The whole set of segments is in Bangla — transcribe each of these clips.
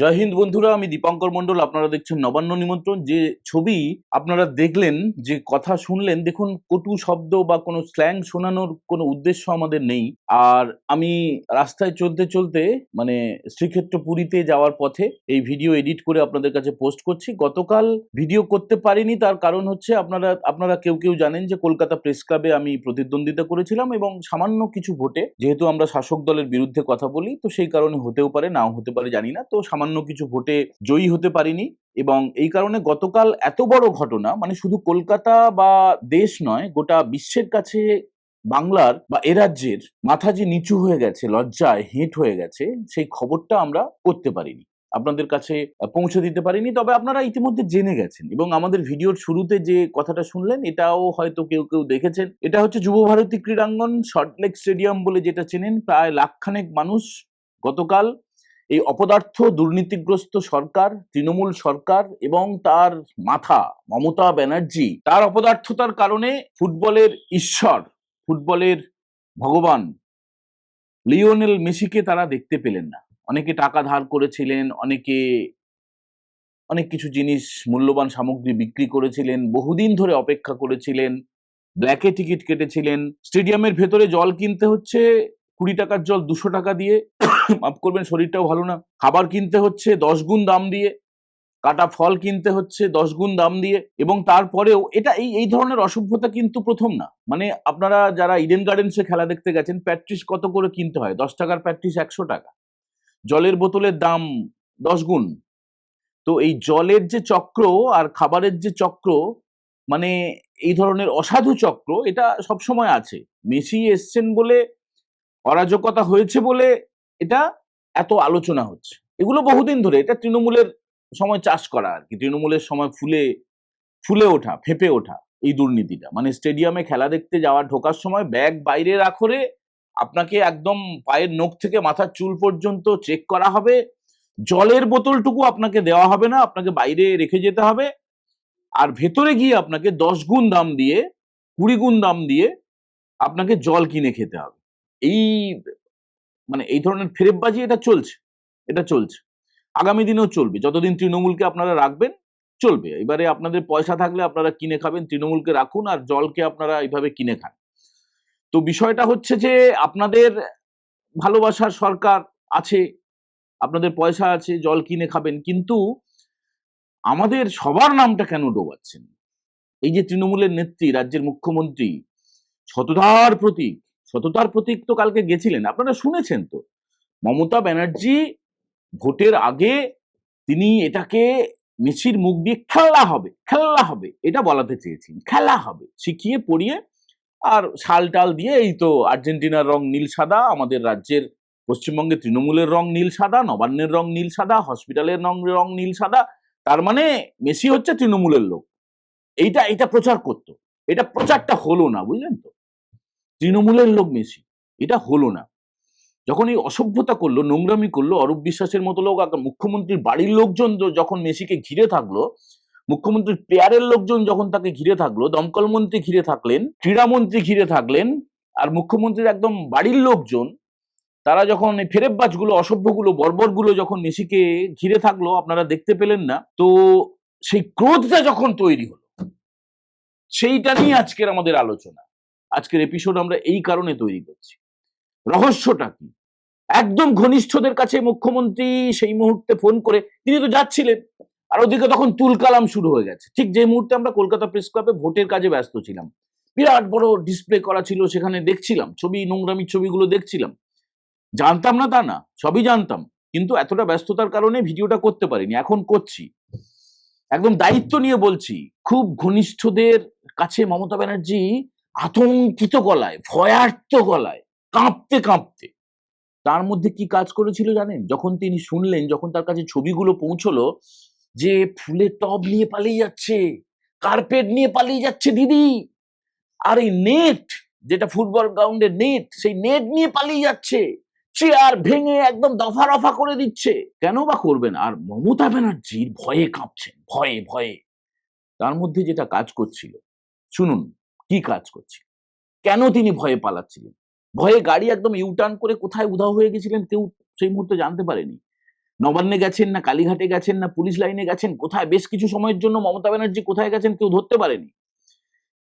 জয় হিন্দ বন্ধুরা, আমি দীপঙ্কর মন্ডল আপনারা দেখছেন নবান্ন নিমন্ত্রণ। যে ছবি আপনারা দেখলেন, যে কথা শুনলেন, দেখুন, কটু শব্দ বা কোনো স্ল্যাং শোনানোর কোনো উদ্দেশ্য আমাদের নেই। আর আমি রাস্তায় চলতে চলতে মানে শ্রীক্ষেত্র পুরীতে যাওয়ার পথে এই ভিডিও এডিট করে আপনাদের কাছে পোস্ট করছি। গতকাল ভিডিও করতে পারিনি, তার কারণ হচ্ছে আপনারা আপনারা কেউ কেউ জানেন যে কলকাতা প্রেস ক্লাবে আমি প্রতিদ্বন্দ্বিতা করেছিলাম এবং সামান্য কিছু ভোটে, যেহেতু আমরা শাসক দলের বিরুদ্ধে কথা বলি, তো সেই কারণে হতেও পারে, নাও হতে পারে, জানি না। তো সামান্য কিছু ভোটে জয়ী হতে পারিনি এবং এই কারণে গতকাল এত বড় ঘটনা মানে শুধু কলকাতা বা দেশ নয়, গোটা বিশ্বের কাছে বাংলার বা এ রাজ্যের মাথা যে নিচু হয়ে গেছে, লজ্জায় হেঁট হয়ে গেছে, সেই খবরটা আমরা করতে পারিনি। আপনাদের কাছে পৌঁছে দিতে পারিনি, তবে আপনারা ইতিমধ্যে জেনে গেছেন এবং আমাদের ভিডিওর শুরুতে যে কথাটা শুনলেন, এটাও হয়তো কেউ কেউ দেখেছেন। এটা হচ্ছে যুব ভারতী ক্রীড়াঙ্গন শর্টলেক স্টেডিয়াম বলে যেটা চেনেন, প্রায় লাখখানেক মানুষ গতকাল এই অপদার্থ দুর্নীতিগ্রস্ত সরকার, তৃণমূল সরকার এবং তার মাথা, মমতা ব্যানার্জি, তার অপদার্থতার কারণে ফুটবলের ঈশ্বর, ফুটবলের ভগবান লিওনেল মেসিকে তারা দেখতে পেলেন না। অনেকে টাকা ধার করেছিলেন, অনেকে অনেক কিছু জিনিস, মূল্যবান সামগ্রী বিক্রি করেছিলেন, বহুদিন ধরে অপেক্ষা করেছিলেন, ব্ল্যাকে টিকিট কেটেছিলেন, স্টেডিয়ামের ভেতরে জল কিনতে হচ্ছে, কুড়ি টাকার জল দুশো টাকা দিয়ে। মাফ করবেন, শরীরটাও ভালো না। খাবার কিনতে হচ্ছে, দশ গুণ দাম দিয়ে। কাটা ফল কিনতে হচ্ছে, দশ গুণ দাম দিয়ে। এবং তারপরেও এটা এই এই ধরনের অসভ্যতা কিন্তু প্রথম না। মানে আপনারা যারা ইডেন গার্ডেন্সে খেলা দেখতে গেছেন প্যাট্রিস কত করে কিনতে হয়? দশ টাকার প্যাট্রিস একশো টাকা। জলের বোতলের দাম দশ গুণ। তো এই জলের যে চক্র আর খাবারের যে চক্র মানে এই ধরনের অসাধু চক্র, এটা সবসময় আছে। মেসি এসছেন বলে, অরাজকতা হয়েছে বলে এটা এত আলোচনা হচ্ছে। এগুলো বহুদিন ধরে, এটা তৃণমূলের সময় চাষ করা আর কি। তৃণমূলের সময় ফুলে ফুলে ওঠা, ফেপে ওঠা এই দুর্নীতিটা। মানে স্টেডিয়ামে খেলা দেখতে যাওয়া, ঢোকার সময় ব্যাগ বাইরে রাখরে আপনাকে একদম পায়ের নখ থেকে মাথার চুল পর্যন্ত চেক করা হবে। জলের বোতলটুকু আপনাকে দেওয়া হবে না, আপনাকে বাইরে রেখে যেতে হবে। আর ভেতরে গিয়ে আপনাকে দশ গুণ দাম দিয়ে, কুড়ি গুণ দাম দিয়ে আপনাকে জল কিনে খেতে হবে। এই মানে এই ধরনের ফেরেববাজি এটা চলছে এটা চলছে। আগামী দিনেও চলবে, যতদিন তৃণমূলকে আপনারা রাখবেন, চলবে। এবারে আপনাদের পয়সা থাকলে আপনারা কিনে খাবেন, তৃণমূলকে রাখুন আর জলকে আপনারা এইভাবে কিনে খান। তো বিষয়টা হচ্ছে যে আপনাদের ভালোবাসার সরকার আছে, আপনাদের পয়সা আছে, জল কিনে খাবেন, কিন্তু আমাদের সবার নামটা কেন ডোবাচ্ছেন? এই যে তৃণমূলের নেত্রী, রাজ্যের মুখ্যমন্ত্রী, শতধার প্রতীক সততার প্রতীক তো কালকে গেছিলেন, আপনারা শুনেছেন তো। মমতা ব্যানার্জি ভোটের আগে তিনি এটাকে মেসির মুখ দিয়ে খেলা হবে খেলা হবে, এটা বলাতে চেয়েছেন, খেলা হবে শিখিয়ে পড়িয়ে আর শাল টাল দিয়ে এই তো আর্জেন্টিনার রং নীল সাদা, আমাদের রাজ্যের পশ্চিমবঙ্গে তৃণমূলের রং নীল সাদা, নবান্নের রং নীল সাদা, হসপিটালের রং রং নীল সাদা, তার মানে মেসি হচ্ছে তৃণমূলের লোক। এইটা এটা প্রচার করতো, এটা প্রচারটা হলো না, বুঝলেন তো? তৃণমূলের লোক মেসি এটা হলো না। যখন এই অসভ্যতা করল, নোংরামি করল, অরূপ বিশ্বাসের মতো লোক মুখ্যমন্ত্রীর বাড়ির লোকজন যখন মেসিকে ঘিরে থাকল, মুখ্যমন্ত্রীর পেয়ারের লোকজন যখন তাকে ঘিরে থাকল, দমকল মন্ত্রী ঘিরে থাকলেন ক্রীড়ামন্ত্রী ঘিরে থাকলেন, আর মুখ্যমন্ত্রীর একদম বাড়ির লোকজন, তারা যখন এই ফেরেববাজগুলো, অসভ্যগুলো, বর্বরগুলো যখন মেসিকে ঘিরে থাকল, আপনারা দেখতে পেলেন না, তো সেই ক্রোধটা যখন তৈরি হলো, সেইটা নিয়ে আজকের আমাদের আলোচনা। আজকের এপিসোড আমরা এই কারণে তৈরি করছি। রহস্যটা কি? একদম ঘনিষ্ঠদের কাছে মুখ্যমন্ত্রী সেই মুহূর্তে ফোন করে, তিনি তো যাচ্ছিলেন, আর ওদিকে তখন তুলকালাম শুরু হয়ে গেছে। ঠিক যে মুহূর্তে আমরা কলকাতা প্রেস ক্লাবে ভোটের কাজে ব্যস্ত ছিলাম। বিরাট বড় ডিসপ্লে করা ছিল সেখানে দেখছিলাম, ছবি, নোংরামি ছবিগুলো দেখছিলাম। জানতাম না তা না, সবই জানতাম, কিন্তু এতটা ব্যস্ততার কারণে ভিডিওটা করতে পারিনি, এখন করছি। একদম দায়িত্ব নিয়ে বলছি, খুব ঘনিষ্ঠদের কাছে মমতা ব্যানার্জি আতঙ্কিত গলায় ভয়ার্থ গলায়, কাঁপতে কাঁপতে। তার মধ্যে কি কাজ করেছিল জানেন? যখন তিনি শুনলেন, যখন তার কাছে ছবিগুলো পৌঁছলো যে ফুলের টব নিয়ে পালিয়ে যাচ্ছে, কার্পেট নিয়ে পালিয়ে যাচ্ছে দিদি, আর এই নেট, যেটা ফুটবল গ্রাউন্ডের নেট, সেই নেট নিয়ে পালিয়ে যাচ্ছে, চেয়ার ভেঙে একদম দফা রফা করে দিচ্ছে। কেন বা করবেন আর মমতা ব্যানার্জির ভয়ে কাঁপছেন, ভয়ে ভয়ে। তার মধ্যে যেটা কাজ করছিল, শুনুন কি কাজ করছিল? কেন তিনি ভয়ে পালাচ্ছিলেন? ভয়ে গাড়ি একদম ইউটার্ন করে কোথায় উধাও হয়ে গেছিলেন কেউ সেই মুহূর্তে জানতে পারেনি। নবান্নে গেছেন না, কালীঘাটে গেছেন না, পুলিশ লাইনে গেছেন, কোথায়? বেশ কিছু সময়ের জন্য মমতা ব্যানার্জি কোথায় গেছেন কেউ ধরতে পারেনি।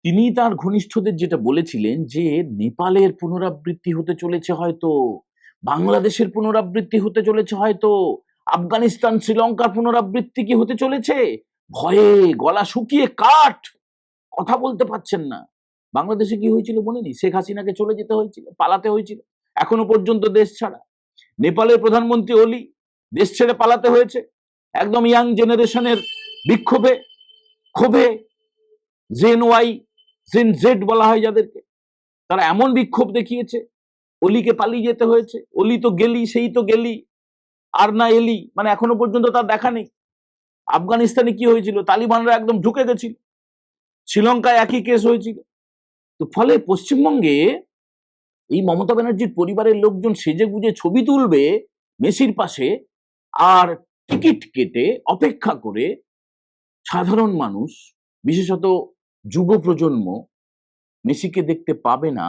তিনি তার ঘনিষ্ঠদের যেটা বলেছিলেন যে, নেপালের পুনরাবৃত্তি হতে চলেছে হয়তো, বাংলাদেশের পুনরাবৃত্তি হতে চলেছে হয়তো, আফগানিস্তান, শ্রীলঙ্কার পুনরাবৃত্তি কি হতে চলেছে? ভয়ে গলা শুকিয়ে কাঠ কথা বলতে পারছেন না। বাংলাদেশে কি হয়েছিল মনে নেই শেখ হাসিনাকে চলে যেতে হয়েছিল, পালাতে হয়েছিল, এখনও পর্যন্ত দেশ ছাড়া। নেপালের প্রধানমন্ত্রী ওলি দেশ ছেড়ে পালাতে হয়েছে, একদম ইয়াং জেনারেশনের বিক্ষোভে, ক্ষোভে জেন ওয়াই জেন জেড বলা হয় যাদেরকে, তারা এমন বিক্ষোভ দেখিয়েছে, অলিকে পালিয়ে যেতে হয়েছে, অলি তো গেলি, সেই তো গেলি, আর না এলি মানে এখনও পর্যন্ত তার দেখা নেই। আফগানিস্তানে কি হয়েছিল? তালিবানরা একদম ঢুকে গেছিল। শ্রীলঙ্কায় একই কেস হয়েছিল। তো ফলে পশ্চিমবঙ্গে এই মমতা ব্যানার্জির পরিবারের লোকজন সেজে গুজে ছবি তুলবে মেসির পাশে আর টিকিট কেটে অপেক্ষা করে সাধারণ মানুষ, বিশেষত যুব প্রজন্ম, মেসিকে দেখতে পাবে না।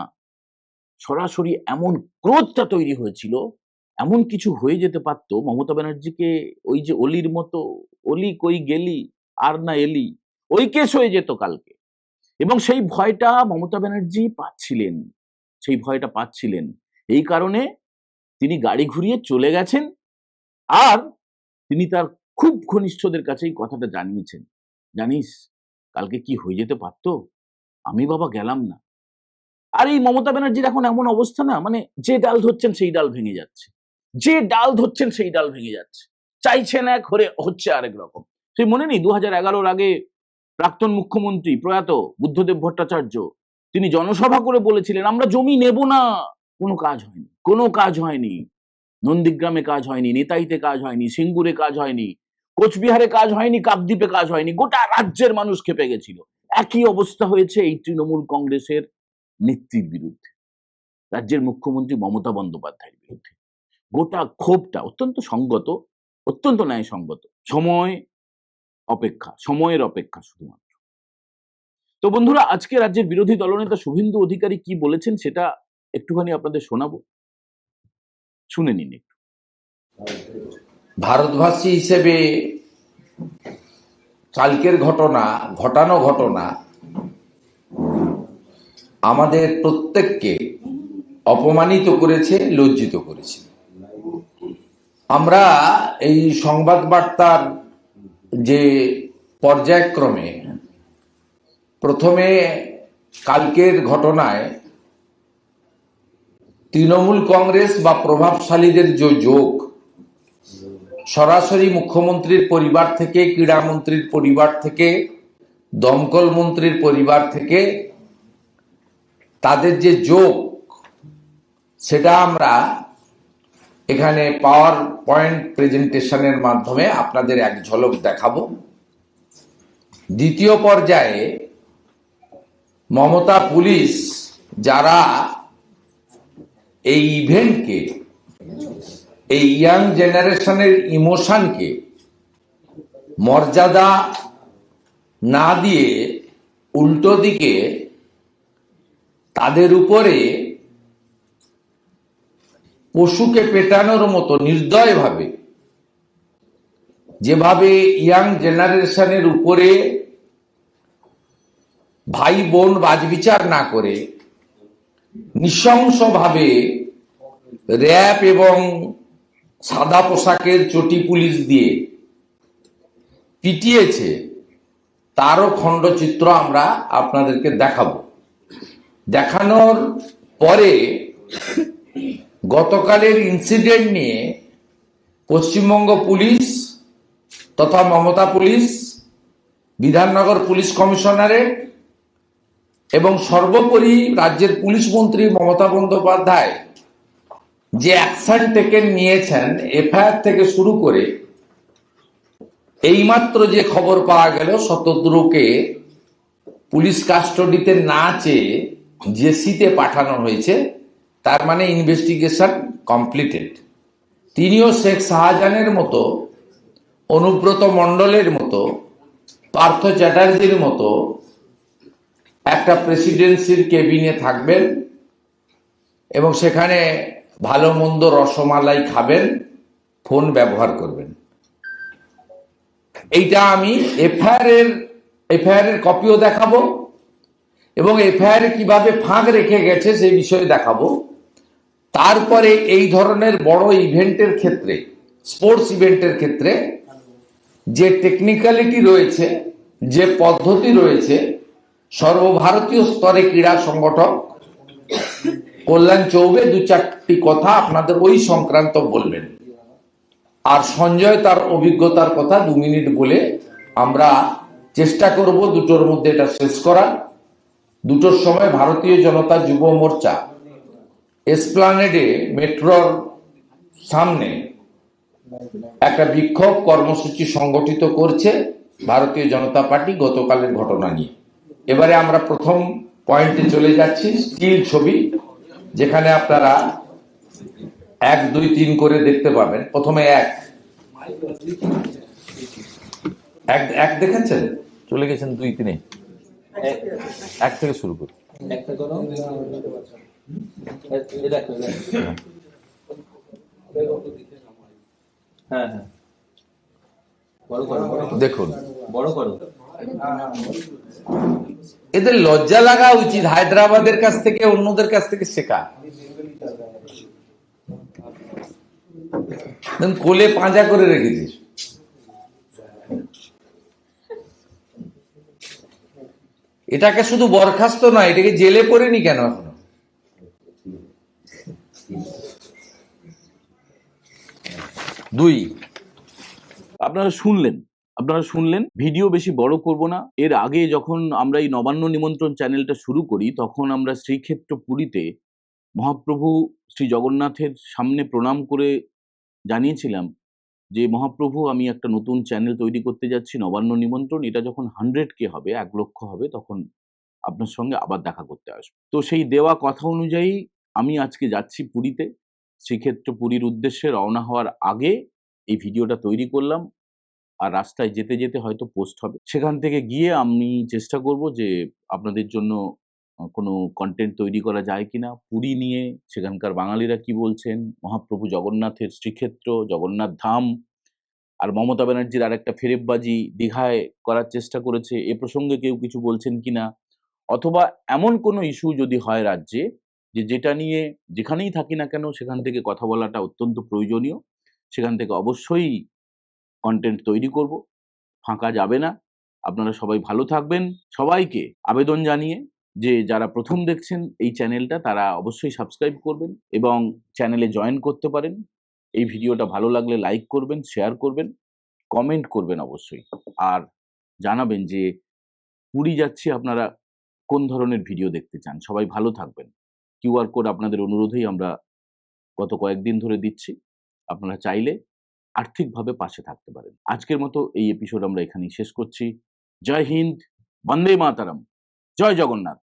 সরাসরি এমন ক্রোধটা তৈরি হয়েছিল, এমন কিছু হয়ে যেতে পারতো। মমতা ব্যানার্জিকে ওই যে অলির মতো, অলি কই গেলি? আর না এলি? ওই কেস হয়ে যেত কালকে। এবং সেই ভয়টা মমতা ব্যানার্জি পাচ্ছিলেন। সেই ভয়টা পাচ্ছিলেন। এই কারণে তিনি গাড়ি ঘুরিয়ে চলে গেছেন আর তিনি তার খুব ঘনিষ্ঠদের কাছে এই কথাটা জানিয়েছেন। জানিস, কালকে কি হয়ে যেতে পারতো? আমি বাবা গেলাম না। আর এই মমতা ব্যানার্জির এখন এমন অবস্থা না মানে যে ডাল ধরছেন সেই ডাল ভেঙে যাচ্ছে। যে ডাল ধরছেন সেই ডাল ভেঙে যাচ্ছে। চাইছেন এক হরে হচ্ছে আরেক রকম। সেই মনে নেই দু হাজার এগারোর আগে প্রাক্তন মুখ্যমন্ত্রী প্রয়াত বুদ্ধদেব ভট্টাচার্য, তিনি জনসভা করে বলেছিলেন, আমরা জমি নেব না। কোনো কাজ হয়নি, কোনো কাজ হয়নি। নন্দীগ্রামে কাজ হয়নি, নেতাইতে কাজ হয়নি, সিঙ্গুরে কাজ হয়নি, কোচবিহারে কাজ হয়নি, কাকদ্বীপে কাজ হয়নি, গোটা রাজ্যের মানুষ খেপে গেছিল। একই অবস্থা হয়েছে এই তৃণমূল কংগ্রেসের নেত্রীর বিরুদ্ধে, রাজ্যের মুখ্যমন্ত্রী মমতা বন্দ্যোপাধ্যায়ের বিরুদ্ধে। গোটা ক্ষোভটা অত্যন্ত সঙ্গত, অত্যন্ত ন্যায়সঙ্গত। সময় অপেক্ষা, সময়ের অপেক্ষা শুধুমাত্র। তো বন্ধুরা, আজকে রাজ্যের বিরোধী দলনেতা শুভেন্দু অধিকারী কি বলেছেন সেটা একটুখানি আপনাদের শোনাবো? শুনে নিন একটু। ভারতবাসী হিসেবে কালকের ঘটনা, ঘটানো ঘটনা, আমাদের প্রত্যেককে অপমানিত করেছে, লজ্জিত করেছে। আমরা এই সংবাদ বার্তার যে পর্যায়ক্রমে প্রথমে কালকের ঘটনায় তৃণমূল কংগ্রেস বা প্রভাবশালীদের যে যোগ, সরাসরি মুখ্যমন্ত্রীর পরিবার থেকে ক্রীড়ামন্ত্রীর পরিবার থেকে, দমকল মন্ত্রীর পরিবার থেকে তাদের যে যোগ, সেটা আমরা এখানে পাওয়ার পয়েন্ট প্রেজেন্টেশনের মাধ্যমে আপনাদের এক ঝলক দেখাবো। দ্বিতীয় পর্যায়ে মমতা পুলিশ যারা এই ইভেন্টকে এই ইয়াং জেনারেশনের ইমোশনকে মর্যাদা না দিয়ে উল্টো দিকে তাদের উপরে পশুকে পেটানোর মতো নির্দয়ভাবে। যেভাবে ইয়াং জেনারেশনের উপরে ভাই বোন বাজবিচার না করে নৃশংসভাবে র্যাব এবং সাদা পোশাকের চটি পুলিশ দিয়ে পিটিয়েছে, তারও খণ্ডচিত্র আমরা আপনাদেরকে দেখাবো। দেখানোর পরে গতকালের ইনসিডেন্ট নিয়ে পশ্চিমবঙ্গ পুলিশ তথা Mamata police, Bidhannagar police commissionerate এবং সর্বোপরি রাজ্যের পুলিশ মন্ত্রী মমতা বন্দ্যোপাধ্যায় যে অ্যাকশন টেকেন নিয়েছেন, এফআইআর থেকে শুরু করে এইমাত্র যে খবর পাওয়া গেল, শতদ্রুকে পুলিশ কাস্টডিতে না চেয়ে জেসিতে পাঠানো হয়েছে তার মানে ইনভেস্টিগেশন কমপ্লিটেড তিনিও শেখ শাহজাহানের মতো, অনুব্রত মণ্ডলের মতো, পার্থ চ্যাটার্জির মতো একটা প্রেসিডেন্সির কেবিনে থাকবেন এবং সেখানে ভালো মন্দ রসমালাই খাবেন, ফোন ব্যবহার করবেন। এইটা আমি এফআইআর এর এফআইআর এর কপিও দেখাবো এবং এফআইআর কীভাবে ফাঁক রেখে গেছে সেই বিষয়ে দেখাবো। তারপরে এই ধরনের বড় ইভেন্টের ক্ষেত্রে, স্পোর্টস ইভেন্টের ক্ষেত্রে, যে টেকনিক্যালিটি রয়েছে, যে পদ্ধতি রয়েছে, সর্বভারতীয় স্তরে ক্রীড়া সংগঠক, কল্যাণ চৌবে দু চারটি কথা আপনাদের ওই সংক্রান্ত বলবেন। আর সঞ্জয় তার অভিজ্ঞতার কথা দু মিনিট বলে আমরা চেষ্টা করব দুটোর মধ্যে এটা শেষ করা দুটোর সময় ভারতীয় জনতা যুব মোর্চা এসপ্লানেডে মেট্রোর সামনে একটা বিক্ষোভ কর্মসূচি সংগঠিত করছে ভারতীয় জনতা পার্টি গতকালের ঘটনা নিয়ে। এবারে আমরা প্রথম পয়েন্টে চলে যাচ্ছি স্টিল ছবি, যেখানে আপনারা এক, দুই, তিন করে দেখতে পাবেন। প্রথমে এক। এক দেখেছেন? চলে গেছেন দুই, তিনে। এক থেকে শুরু করি। হ্যাঁ হ্যাঁ বড় করো দেখুন। বড় করো। এদের লজ্জা লাগা উচিত হায়দ্রাবাদের কাছ থেকে অন্যদের কাছ থেকে শেখা। কোলে পাঁজা করে রেখেছিস এটাকে শুধু বরখাস্ত নয় এটাকে জেলে পড়েনি কেন এখনও? দুই, আপনারা শুনলেন আপনারা শুনলেন, ভিডিও বেশি বড় করব না। এর আগে যখন আমরা এই নবান্ন নিমন্ত্রণ চ্যানেলটা শুরু করি, তখন আমরা শ্রীক্ষেত্র পুরীতে মহাপ্রভু শ্রী জগন্নাথের সামনে প্রণাম করে জানিয়েছিলাম যে, মহাপ্রভু, আমি একটা নতুন চ্যানেল তৈরি করতে যাচ্ছি, নবান্ন নিমন্ত্রণ। এটা যখন হান্ড্রেড কে হবে, এক লক্ষ হবে, তখন আপনার সঙ্গে আবার দেখা করতে আসব। তো সেই দেওয়া কথা অনুযায়ী আমি আজকে যাচ্ছি পুরীতে। শ্রীক্ষেত্র পুরীর উদ্দেশ্যে রওনা হওয়ার আগে এই ভিডিওটা তৈরি করলাম। আর রাস্তায় যেতে যেতে হয়তো পোস্ট হবে। সেখান থেকে গিয়ে আমি চেষ্টা করব যে আপনাদের জন্য কোনো কন্টেন্ট তৈরি করা যায় কিনা। পুরী নিয়ে সেখানকার বাঙালিরা কি বলছেন? মহাপ্রভু জগন্নাথের শ্রীক্ষেত্র, জগন্নাথ ধাম আর মমতা ব্যানার্জির আর একটা ফেরেববাজি দীঘায় করার চেষ্টা করেছে। এ প্রসঙ্গে কেউ কিছু বলছেন কিনা? অথবা এমন কোনো ইস্যু যদি হয় রাজ্যে যে যেটা নিয়ে যেখানেই থাকি না কেন, সেখান থেকে কথা বলাটা অত্যন্ত প্রয়োজনীয়। সেখান থেকে অবশ্যই কন্টেন্ট তৈরি করব। ফাঁকা যাবে না। আপনারা সবাই ভালো থাকবেন। সবাইকে আবেদন জানিয়ে যে যারা প্রথম দেখছেন এই চ্যানেলটা, তারা অবশ্যই সাবস্ক্রাইব করবেন এবং চ্যানেলে জয়েন করতে পারেন। এই ভিডিওটা ভালো লাগলে লাইক করবেন শেয়ার করবেন কমেন্ট করবেন অবশ্যই। আর জানাবেন যে, পুরী যাচ্ছি আপনারা কোন ধরনের ভিডিও দেখতে চান? সবাই ভালো থাকবেন। কিউআর কোড আপনাদের অনুরোধেই আমরা গত কয়েকদিন ধরে দিচ্ছি। আপনারা চাইলে আর্থিকভাবে পাশে থাকতে পারেন। আজকের মতো এই এপিসোড আমরা এখানেই শেষ করছি। জয় হিন্দ, বন্দে মাতারাম, জয় জগন্নাথ।